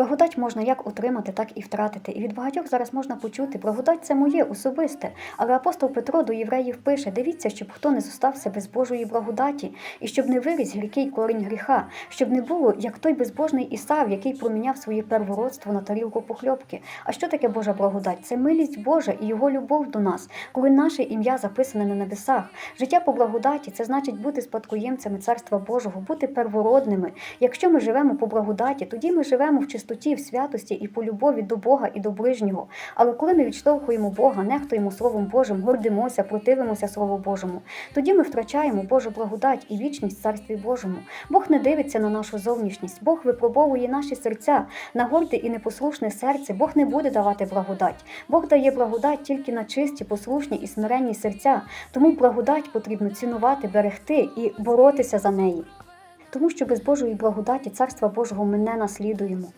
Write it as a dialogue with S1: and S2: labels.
S1: Благодать можна як отримати, так і втратити. І від багатьох зараз можна почути, благодать це моє особисте. Але апостол Петро до євреїв пише: дивіться, щоб хто не зостався без Божої благодаті, і щоб не виріс гіркий корінь гріха, щоб не було, як той безбожний Ісав, який проміняв своє первородство на тарілку похльопки. А що таке Божа благодать? Це милість Божа і його любов до нас, коли наше ім'я записане на небесах. Життя по благодаті це значить бути спадкоємцями Царства Божого, бути первородними. Якщо ми живемо по благодаті, тоді ми живемо в чистоті, в святості і по любові до Бога і до ближнього. Але коли ми відштовхуємо Бога, нехтуємо Словом Божим, гордимося, противимося Слову Божому, тоді ми втрачаємо Божу благодать і вічність в Царстві Божому. Бог не дивиться на нашу зовнішність, Бог випробовує наші серця, на горде і непослушне серце. Бог не буде давати благодать. Бог дає благодать тільки на чисті, послушні і смиренні серця. Тому благодать потрібно цінувати, берегти і боротися за неї. Тому що без Божої благодаті Царства Божого ми не наслідуємо.